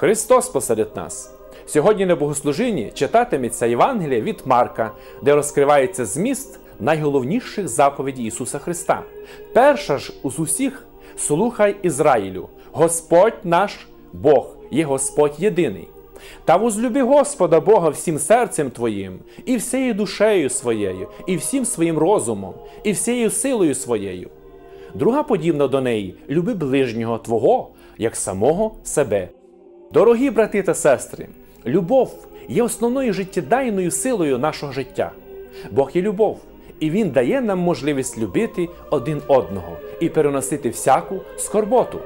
Христос посеред нас. Сьогодні на богослужінні читатиметься Євангелія від Марка, де розкривається зміст найголовніших заповідей Ісуса Христа. Перша ж з усіх слухай Ізраїлю, Господь наш Бог є Господь єдиний. Та возлюби Господа Бога всім серцем твоїм, і всією душею своєю, і всім своїм розумом, і всією силою своєю. Друга подібна до неї люби ближнього Твого, як самого себе. Дорогі брати та сестри, любов є основною життєдайною силою нашого життя. Бог є любов, і Він дає нам можливість любити один одного і переносити всяку скорботу.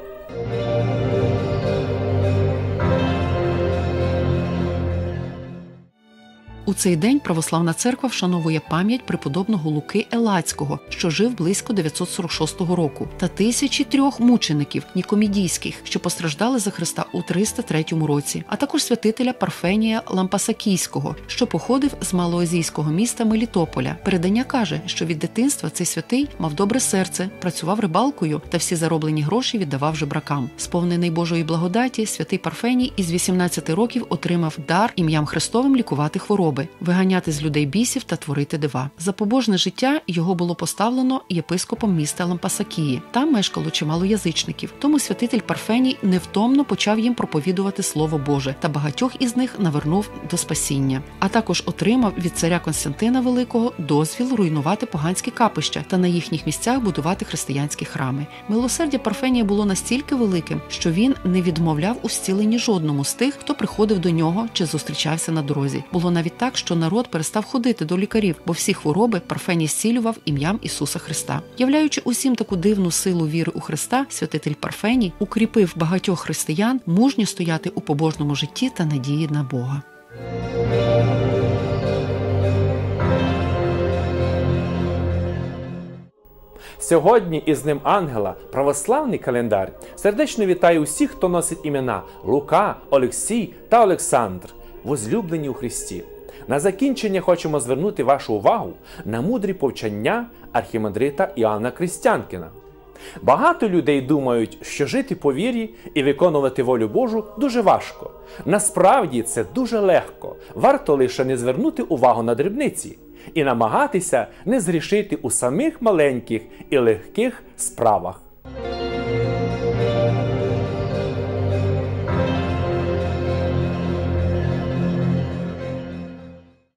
У цей день православна церква вшановує пам'ять преподобного Луки Елацького, що жив близько 946 року, та тисячі трьох мучеників нікомідійських, що постраждали за Христа у 303 році, а також святителя Парфенія Лампасакійського, що походив з малоазійського міста Мелітополя. Передання каже, що від дитинства цей святий мав добре серце, працював рибалкою та всі зароблені гроші віддавав жебракам. Сповнений Божої благодаті, святий Парфеній із 18 років отримав дар ім'ям Христовим лікувати хвороби хвороби, виганяти з людей бісів та творити дива. За побожне життя його було поставлено єпископом міста Лампасакії. Там мешкало чимало язичників. Тому святитель Парфеній невтомно почав їм проповідувати Слово Боже та багатьох із них навернув до спасіння. А також отримав від царя Константина Великого дозвіл руйнувати поганські капища та на їхніх місцях будувати християнські храми. Милосердя Парфенія було настільки великим, що він не відмовляв у зціленні жодному з тих, хто приходив до нього чи зустрічався на дорозі. Було навіть так, що народ перестав ходити до лікарів, бо всі хвороби Парфеній зцілював ім'ям Ісуса Христа. Являючи усім таку дивну силу віри у Христа, святитель Парфеній укріпив багатьох християн мужньо стояти у побожному житті та надії на Бога. Сьогодні із ним ангела православний календар сердечно вітає усіх, хто носить імена Лука, Олексій та Олександр, возлюблені у Христі. На закінчення хочемо звернути вашу увагу на мудрі повчання архімандрита Іоанна Крістянкіна. Багато людей думають, що жити по вірі і виконувати волю Божу дуже важко. Насправді це дуже легко. Варто лише не звернути увагу на дрібниці і намагатися не зрішити у самих маленьких і легких справах.